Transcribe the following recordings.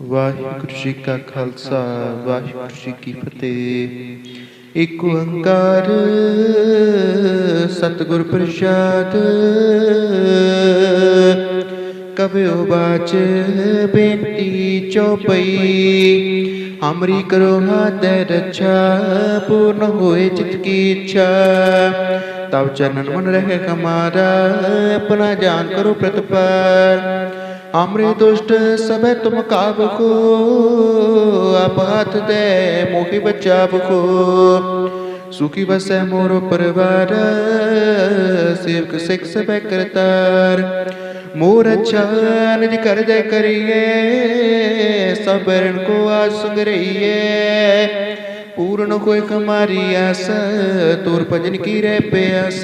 ਵਾਹਿਗੁਰੂ ਜੀ ਕਾ ਖਾਲਸਾ ਵਾਹਿਗੁਰੂ ਜੀ ਕੀ ਫਤਿਹ ਇੱਕ ਓੰਕਾਰ ਸਤਿਗੁਰ ਪ੍ਰਸਾਦ ਕਬਿਓ ਬਾਚ ਬੇਨਤੀ ਚਉਪਈ ਹਮਰੀ ਕਰੋ ਹਾਥ ਰੱਛਾ ਪੂਰਨ ਹੋਏ ਚਿਤ ਕੀ ਇੱਛਾ ਤਬ ਚਰਨਨ ਮਨ ਰਹੇ ਹਮਾਰਾ ਆਪਣਾ ਜਾਨ ਕਰੋ ਪ੍ਰਤਪਾਰ हमरे दुष्ट सब तुम काब को आप हाथ दे, मोहि बचाव को सुखी बसै मोर परिवार, सेवक सिख सब करतार। मोर अच्छा कर दे करिए, सबको आज रहिए पूर्ण कोई कमारी आस, तोर भजन की रे प्यास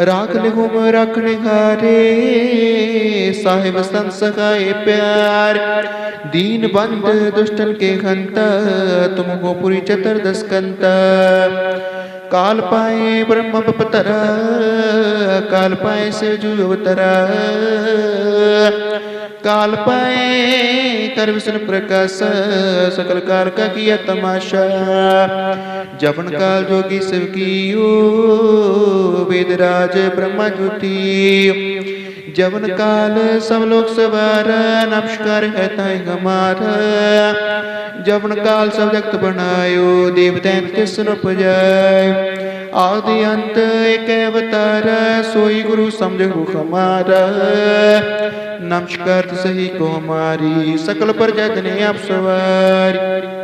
लिहुम रखने हारे साहिब संत सखाए प्यार। दीन बंद, दुष्टन के हंता तुम हो पुरी चतुर्दश कंता। काल पाए ब्रह्म पतरा काल पाए से जु काल पाए कर विष्णु प्रकाश सकल कार का किया तमाशा जपन काल जोगी शिव की वेदराज ब्रह्मा ज्योति जवन काल सब लोग सवार नमस्कार है ताई हमारा जवन काल सब जगत बनायो देवता कृष्ण उपजाय आदि अंत एक अवतार सोई गुरु समझो हमारा नमस्कार सही कुमारी सकल पर जगने आप सवार।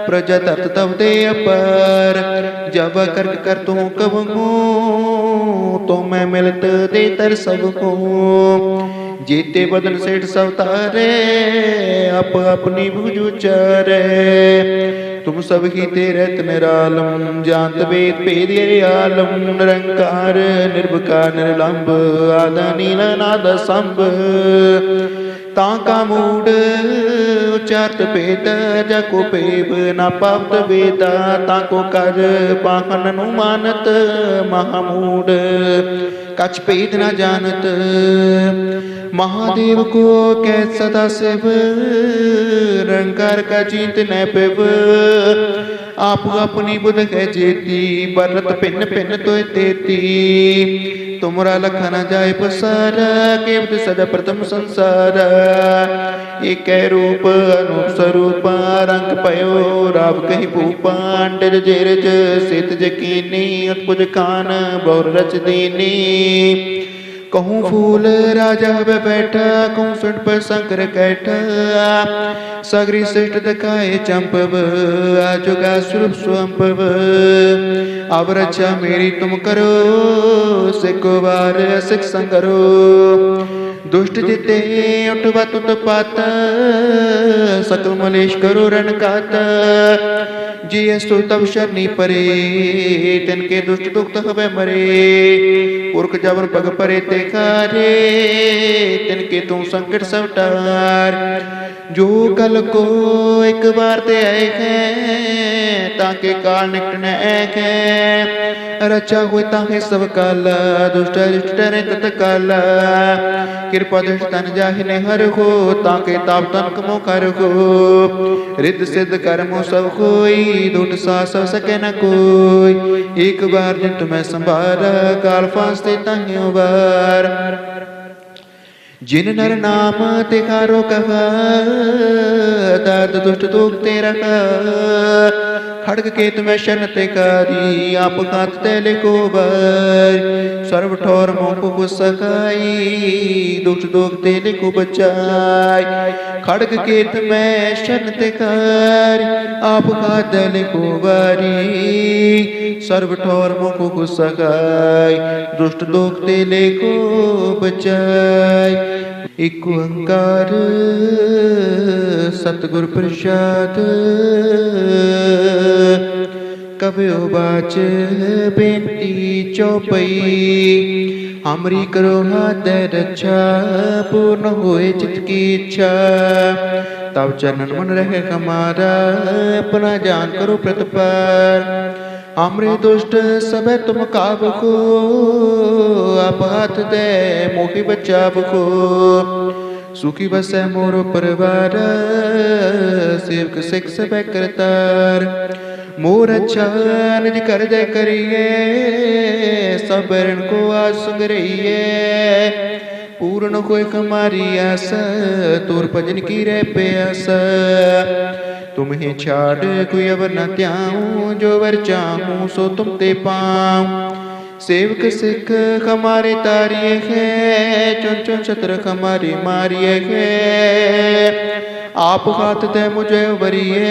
प्रजा तत तब दे अपर जब करक कर तू कबू तो मैं मिलत दे तर सबको जीते बदन सेठ सवतारे अप अपनी बुझ उचारे तुम सब ही तेरे निरालम जानत वेद भेद आलम निरंकार निर्भकार निर्लंब आदा नीला नाद संभ ताका मूड उच्चारत भेद जको पेब ना पावत वेदा, ताको कर पाहन नु मानत, महामूड, कछ भेद न जानत। महादेव को कै सदा शिव रंकार का चिंत न पिव। आप अपनी बुध है जेती बरत पिन पिन तो तेती। तुमरा लखन जाय पसार केवट सदा प्रथम संसार। एक रूप, अनूप स्वरूप, रंग पयो, राव कही भूपांड जेरज सित जकीनी, उत्पुज खान बहुर रच दीनी। कहूँ फूल राजा वे बैठा, कहूँ सुन पर शंकर कैठा। सगरी श्रेष्ठ दिखाए चंपव आजुगा स्वरूप स्वंपव अब रक्षा मेरी तुम करो सिको बार सिख संगरो। दुष्ट जिते उठवा तुत पात सकल मलेश करो रण कात जी सुतव शरणी परे, तिनके दुष्ट दुख हवे मरे। पुरख जवन पग परे ते खारे, तिनके तू संकट सब टार जो कल को एक बार ते आए हैं ताके काल निकट न ऐक है रचा हुए ताके सब काल दुष्ट दुष्ट रे तत काल कृपा दुष्ट तन जाहिने हर हो ताके ताप तन कमो कर हो रिद्ध सिद्ध कर्मो सब कोई दुट सा सब सके न कोई एक बार जिन तुम्हें संभारा काल फांसते ताहियों बार जिन नर नाम तिकारो कहा दर्द दुष्ट दुख तेरा खड़ग के तुम्हें शरण ते कारी आप कांत तेले को बर। सर्व ठोर मोह को सकाई दुष्ट दोग तेले को बचाई। ਖੜਗ ਕੇਤ ਮੈਂ ਸ਼ਰਨ ਕਰ, ਆਪ ਕਾਦਲ ਕੋ ਵਾਰੀ ਸਰਬ ਠੋਰ ਮੁਖ ਕੋ ਸਗਾਈ ਦੁਸ਼ਟ ਲੋਕ ਤੇ ਲੈ ਕੋ ਬਚਾਈ ਇਕ ਓੰਕਾਰ ਸਤਗੁਰ ਪ੍ਰਸਾਦ कव्यो बाच बेटी चौपई? हमरी करो હાથ રક્ષા પૂર્ણ હોય की इच्छा। तब चरण मन रहे हमारा, अपना जान करो प्रतपर हमरे दुष्ट सब तुम काब को आपात दे, मोहि बचाव को सुखी बस मोरो परिवार, सेवक सिख सब करतार। मोर अच्छा निज कर दे करिए सबको आज संग रहिए पूर्ण कोई कमारी आस, तोर भजन की रे प्यास। तुम्हें छाड़ कोई अब न त्याऊं, जो वर चाहूँ, सो तुम ते पाऊँ। सेवक सिख हमारे तारिये है, चुन चुन छत्र हमारी मारिये है। आप हाथ दे मुझे वरिए,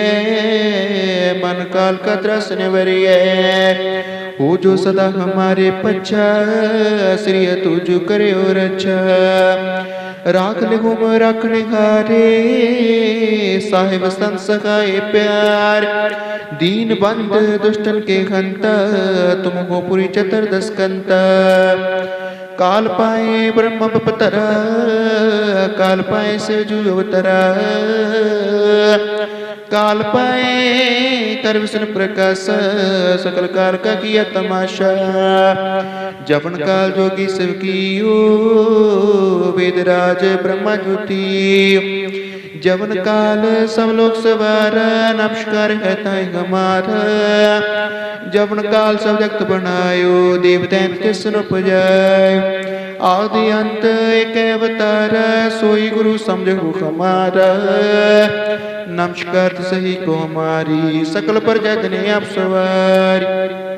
मन काल का दृश्य वरिए। हो जो सदा हमारे पच्छा श्री तुझ करे और अच्छा राख ले गुम रखने हारे, साहिब संत सखाए प्यार। दीन बंद, दुष्टन के हंत तुम हो पुरी चतुर्दश कंत। काल पाए ब्रह्म पतरा काल पाए से जुवतरा काल पाए कर विष्णु प्रकाश, सकल काल का किया तमाशा। जपन काल जोगी शिव की वेदराज ब्रह्मा ज्योति। जवन काल सब लोग सवार नमस्कार है ताई हमारा जवन काल सब जगत बनायो देवतैन के सुन उपजाय आदि अंत एक अवतार सोई गुरु समझो हमारा नमस्कार सही को हमारी सकल प्रजा जने आप सवारी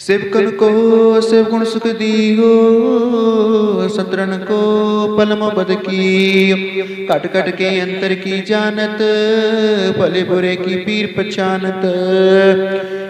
सेवकन को सेव गुण सुख दी हो सतरन को पलम पद की कट कट के अंतर की जानत, भले बुरे की पीर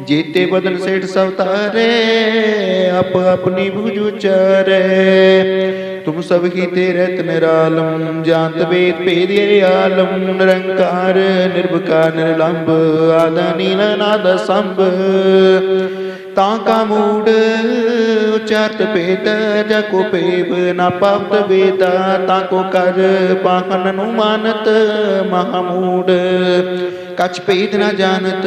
तो मैं मिलत दे तर सबको जीते बदन सेठ सवतारे अप अपनी बुझ उचारे तुम सब ही तेरे निरालम जानत वेद भेद आलम निरंकार निर्भकार निर्लंब आदा नील नाद संभ ताका मूड उच्चारत भेद जको पेब न पावत वेदा ताको कर पाहन अनुमानत महामूड कछ भेद न जानत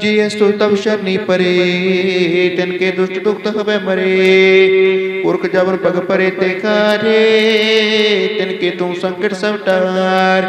जी स्तु तब शरणी परे तिनके दुष्ट दुख हवे मरे। पुरख जबर पग परे ते कारे तिनके तू संकट सब टार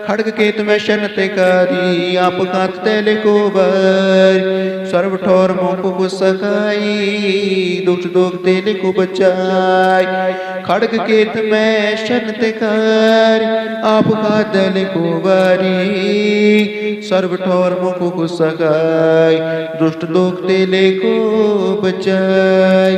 ਖੜਗ ਕੇ ਮੈਂ ਸ਼ਨ ਤੇ ਕਾਰੀ, ਆਪ ਖਾਤ ਤੇ ਲਿਖੋ ਬਰ ਸਰਬ ਠੋਰ ਮੋਹ ਕੋ ਸਖਾਈ ਦੁਸ਼ਟ ਦੁਖ ਤੇ ਲਿਖੋ ਬਚਾਈ। ਖੜਗ ਕੇ ਮੈਂ ਸ਼ਨ ਤੇ ਕਾਰੀ, ਆਪ ਖਾਤ ਤੇ ਲਿਖੋ ਬਰੀ ਸਰਬ ਠੋਰ ਮੋਹ ਕੋ ਸਖਾਈ, ਦੁਸ਼ਟ ਦੁਖ ਤੇ ਲਿਖੋ ਬਚਾਈ।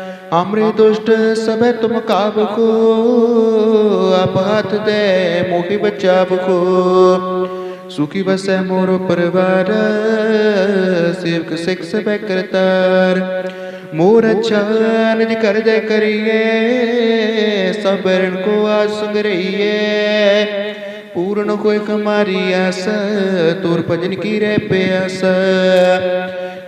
अमृत दुष्ट सब तुम काब को अपहत दे मोहि बचाब को सुखी बस है मोर परिवार, सेवक सिख सब करतार। मोर अच्छा निज कर दे करिए, सब वरण को आज सुंग रहिए। पूर्ण कोई कमारी आस, तुर भजन की रे प्यास।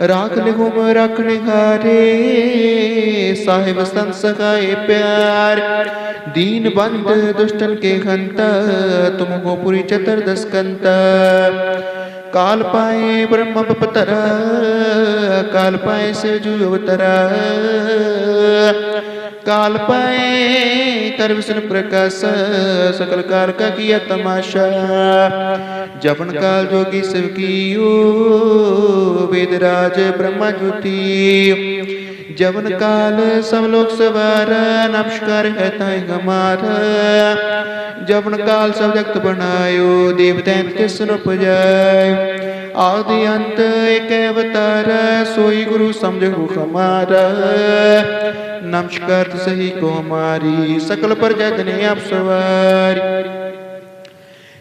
राख लिखुम रख निखारे साहिब संत प्यार। दीन बंद, दुष्टन के खंता तुमको पूरी चतर दस कंता काल पाए ब्रह्म पतरा काल पाए से जू काल पाए कर विष्णु प्रकाश सकल कार का किया तमाशा। जपन काल जोगी शिव कियो वेदराज ब्रह्मा ज्योति। जवन काल सब लोग सवार नमस्कार है ताई हमारा जवन काल सब जगत बनायो देव दैत के सुन उपजाय आदि अंत एक अवतार सोई गुरु समझो हमारा नमस्कार सही को हमारी सकल पर जतने आप सवारी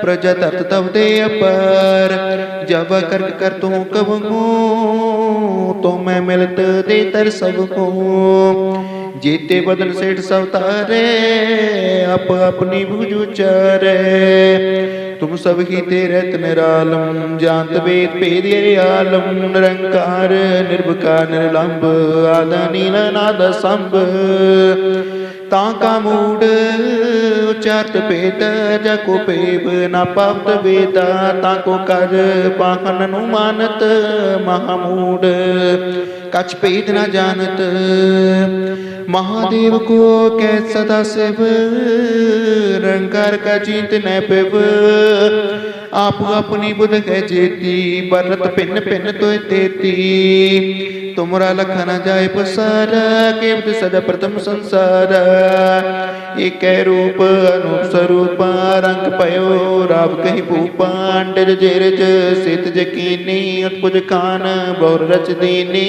प्रजा तत तब दे अपर जब करक कर तू कब तो मैं मिलत दे तर सबको जीते बदन सेठ सवतारे अप अपनी भुज उचारे तुम सब ही तेरे निरालम जानत वेद भेद ये आलम निरंकार निर्भकार निर्लंब आदा नील नाद संभ का मूड उचट पेद जको पेब ना पवत वेदा, ताको कर पाहन अनुमानत महामूड। कछ पेद न जानत, महादेव को कै सदा शिव रंकार का जीत न पिब आप अपनी बुध है जेती बरत पिन पिन तो तेती। तुमरा लखन जाय पसार, केवत सदा प्रथम संसार। एक रूप अनूप स्वरूप, रंग पयो, राव कही भूपांडर जेरज, सित जकीनी, उत्पुज खान, बौर रच दीनी।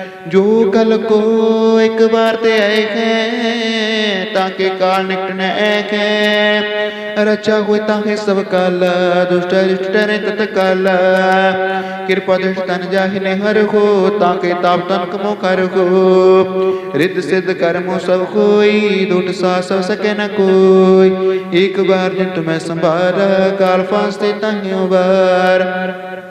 जो कल को एक बार ते आए हैं ताके काल निकट न है रचा हुए ताके सब काला दुष्ट दुष्ट डरे तत काला कृपा दृष्ट तन जाहिने हर हो ताके ताप तन कमो कर हो रिद्ध सिद्ध कर्मो सब कोई दुट सा सब सके न कोई एक बार जिन तुम्हें संभारा काल फांसते ताहियों बार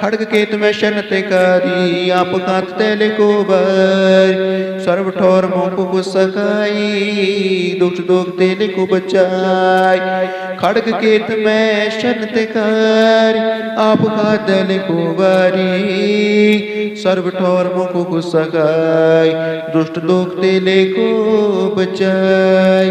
खड़ग केत में शन तिकारी आप खात तेले को बर सर्व ठोर मोको को सखाई दुष्ट दुख तेले को बचाई। खड़ग केत में शन तिकारी आप खात तेले को बारी सर्व ठोर मोको को सखाई दुष्ट दुख तेले को बचाई।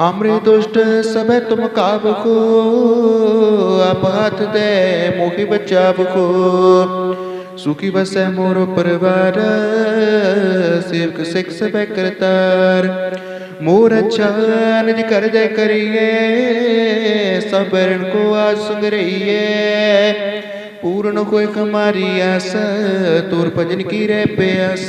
अमृत दुष्ट सब तुम काब को आप हाथ दे, मोहि बचाव को सुखी बसै मोर परिवार, सेवक सिख सब करतार। मोर अच्छा निज कर दे करिए, सबको आज सुंग रहिए पूर्ण कोई हमारी आस, तोर भजन की रे प्यास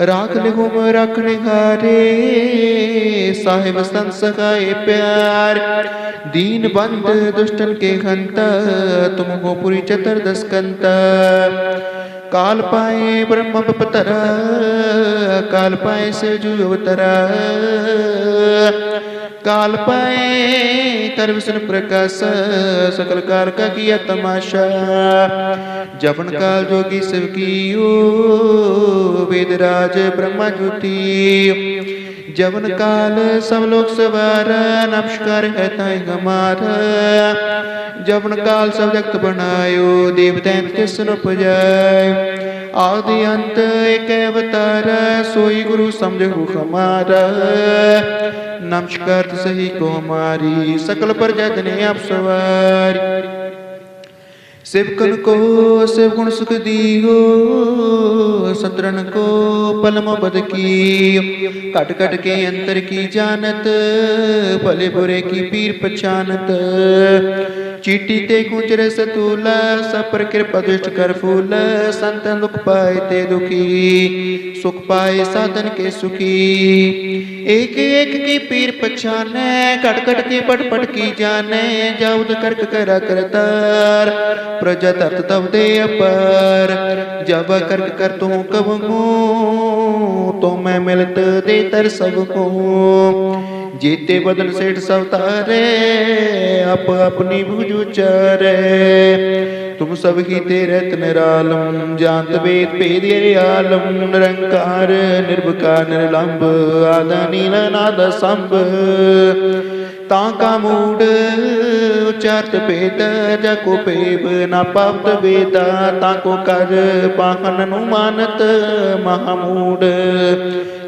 राख लिहुम रख निगारे साहिब संत प्यार। दीन बंद, दुष्टन के हंता तुम हो पुरी चतुर्दश कंता काल पाए ब्रह्म पतरा काल पाए से जू अवतरा काल पाए कर विष्णु प्रकाश सकल काल का किया तमाशा। जपन काल जोगी शिव की वेदराज ब्रह्मा ज्योति। जवन काल सब लोग सवार नमस्कार है ताई हमारा जवन काल सब जगत बनायो देव दैत्य सुन उपजाय आदि अंत, एक अवतार, सोई गुरु समझो हमारा। नमस्कार, सही को हमारी सकल प्रजा ने आप सवार। सेवकन को सेव गुण सुख दियो सतरन को, पलम बद की कट कट के अंतर की जानत, भले बुरे की पीर पहचानत चीटी ते कुंजर सतूला सपर कृपा दुष्ट कर फूल, संतन दुख पाए ते दुखी, सुख पाए साधन के सुखी। एक एक की पीर पहचाने कट कट के पट पट की जाने जाउद करक करा करतार प्रजा तत तब दे अपर। जब कर कर तू कब तो मैं मिलत दे तर सबको जीते बदन सेठ सब तारे अप अपनी भुज उचारे तुम सब ही तेरे निरालम जानत वेद भेद आलम निरंकार निर्भकार निर्लंब आदा नील नाद संभ ताका मूड उच्चारत भेद जको पेब न पावत वेदा ताको कर पाहन नु मानत महामूड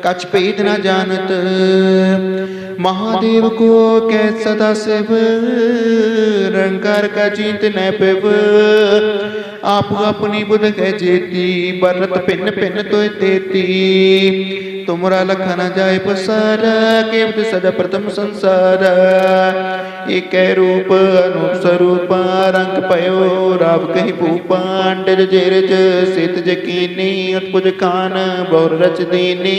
कछ भेद न जानत महादेव को कै सदा शिव रंकार का चिंत न पिव। आप अपनी बुध है जेती, बरत पिन पिन तो देती। तुमरा लखन जाए पसार केवट सदा प्रथम संसार। एक रूप अनूप स्वरूप, रंग पयो, राव कही भूपांड जेरज। सित जकीनी उत्पुज खान बहुर रच दीनी।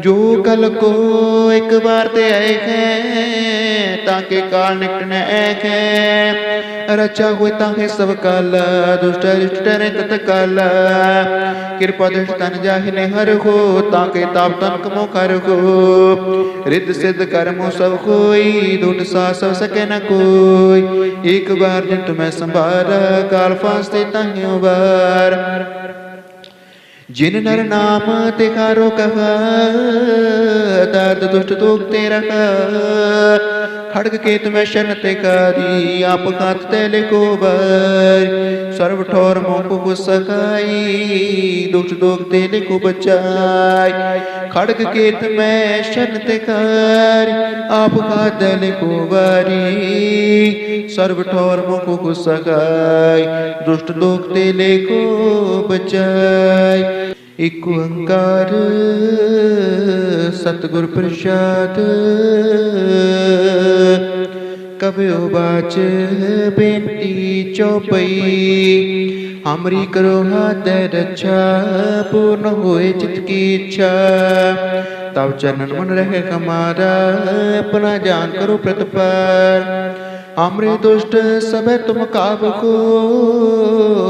जो कल को एक बार ते आए हैं ताके काल निकट न ऐख है रचा हुए ताके सब काल दुष्ट रिष्ट डरे तत काल कृपा दृष्ट तन जाहिने हर हो ताके ताप तन कमो कर हो रिद्ध सिद्ध कर्मो सब कोई दुट सा सब सके न कोई एक बार जिन तुम्हें संभार काल फांसते तहियो बार जिन नर नाम तिकारो कहा दर्द दुष्ट दुख तेरा खड़ग के तुम्हें शन तिकारी आप खात तेले को बर सर्व ठोर मोह को सकाई दुष्ट दुख तेले को बचाई खड़ग केत तो में शनत कर आपका दल कुवारी। सर्व ठोर मुख गुस्सा दुष्ट दुख तेले को बचाए एक ओंकार सतगुर प्रसाद। कबे बाच बेटी चौपई। हमरी करो माते रक्षा, पूर्ण होए चित की इच्छा। तब चरण मन रहे हमारा, अपना जान करो प्रतिपर हमरे दुष्ट सब तुम काब को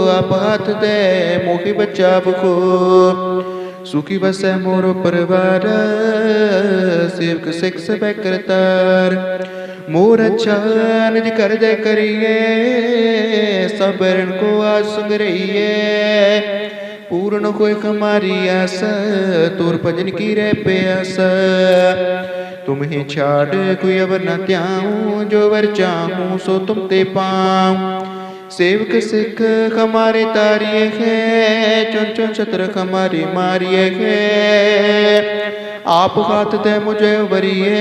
आपात दे, मोहि बचाव को सुखी बस है मोर परिवार, सेवक सिख सब करतार। मोर चान जी कर दे करिए सबरण को आज संग रहिए। पूर्ण कोई कमारी आस तुर भजन की रे प्यास। तुम्हें छाड़ कोई अब न त्याऊं, जो वर चाहूँ, सो तुम ते पाऊँ। सेवक सिख हमारे तारिये है, चुन चुन छत्र हमारी मारिये है। आप हाथ दे मुझे वरिये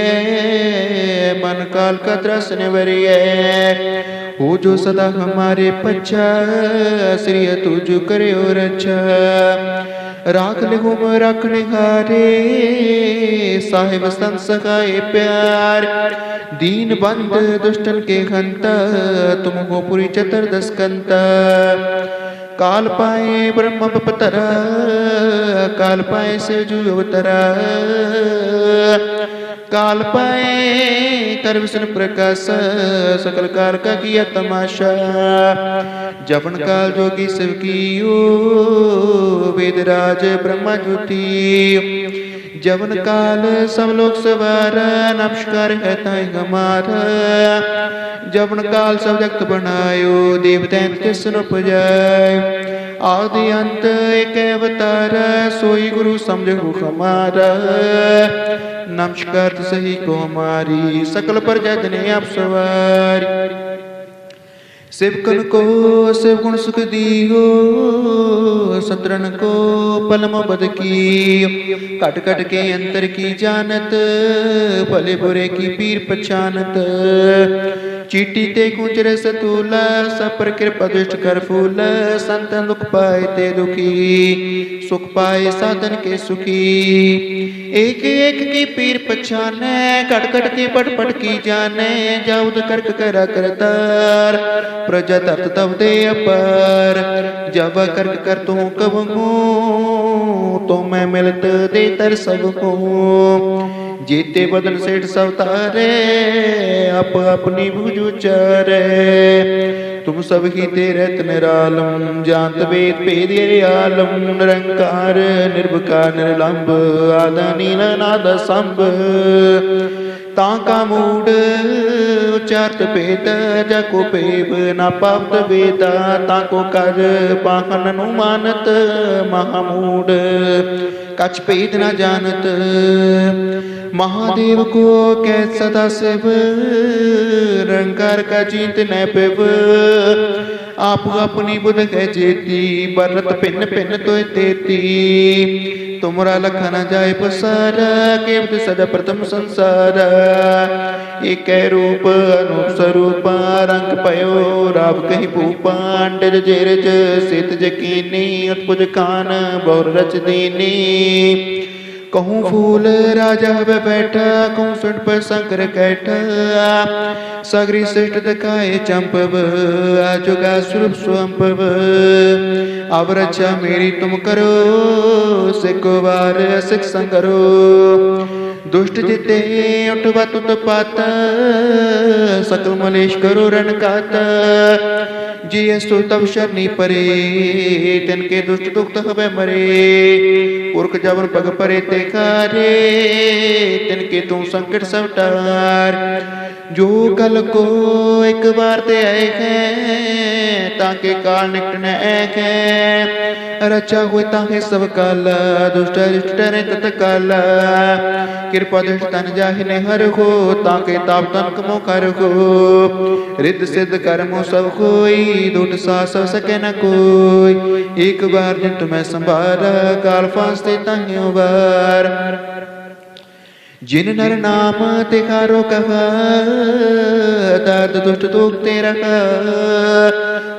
मन काल का त्रसन वरिये वो जो सदा हमारे पच्छा श्री तुझ करे और अच्छा। राख ले हुम रखने हारे। साहिब संत सखाए प्यार। दीन बंद, दुष्टन के हंता तुम हो पुरी चतुर्दश कंता। काल पाए ब्रह्म पतरा काल पाए से जू काल पाए कर विष्णु प्रकाश, सकल कार का किया तमाशा। जपन काल जोगी शिव की वेदराज ब्रह्मा ज्योति। जवन काल सब लोग सवार नमस्कार है ताई हमारा जवन काल सब जगत बनायो देवतैन के सुन पुजाय आदि अंत एक अवतार सोई गुरु समझो हमारा नमस्कार सही को हमारी सकल प्रजा जने आप सवार सेवकन को सेव गुण सुख दियो, सत्रन को पलम बद की कट कट के अंतर की जानत, भले बुरे की पीर पछानत। चीटी ते कुंच रस तूला सपर कृपा दुष्ट कर फूल संतन दुख पाए ते दुखी। सुख पाए साधन के सुखी। एक एक की पीर पछाने, कट कट की पट पट की जाने जाउद करक करा करतार। प्रजा तत तब दे अपर जब करक कर तू कब तो मैं मिलत दे तर सबको जीते बदन सेठ सब तारे अप अपनी भुज उचारे तुम सब ही ते रहत निरालम जानत वेद भेद ये आलम निरंकार निर्विकार निरलंब आदा नील नाद संभ ताका मूड उचारत भेद, जको पेब ना पावत वेदा, ताको कर पाखन मानत, महामूड, कछ भेद ना जानत। महादेव को कै सदा शिव रंकार का जीत न पेब आप अपनी बुध कै जेती बरत पिन पिन तो तेती तुमरा लखन जाय पसार केवट सदा प्रथम संसार। एक रूप, अनूप स्वरूप, रंग पयो, राव कही भूपांड जेरज सित जकीनी, उत्पुज कान बहुर रच दीनी। कहूँ फूल राजा वे बैठा, कहूँ सुन पर शंकर कैठा। सगरी श्रेष्ठ दिखाए चंपव आजुगा स्वरूप स्वंपव अब रक्षा मेरी तुम करो सिको बार सिख संगरो। दुष्ट जिते उठवा तुत पाता, सकल मलेश करो रण काता जी सो तब शनि परे, तिनके दुष्ट दुख हवे मरे। पुरख जबर पग परे ते कारे तिनके तू संकट सब टार जो कल को एक बार ते आए हैं, ताके काल निकट न ऐक है। रचा हुए ताके सब काल, दुष्ट रिष्ट डरे तत काल कृपा दृष्ट तन जाहि हर हो, ताके ताप तन कमो कर हो। रिद्ध सिद्ध कर्मो सब कोई दुट सा सब सके न कोई। एक बार जिन तुम्हें संभारा काल फांसते ताहियों बार जिन नर नाम तिखारो कहा दर्द दुष्ट दुख ते रखा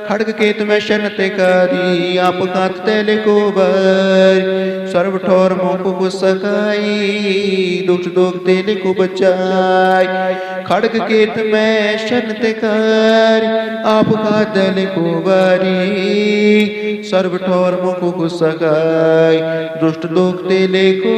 खड़ग केत में शन ते कारी आप खात ते लिखो बर सर्व ठोर मोह को सकाई दुष्ट दुख ते लिखो बचाई खड़ग केत में शन ते कारी आप खात ते लिखो बारी सर्व ठोर मोह को सकाई दुष्ट दुख ते लिखो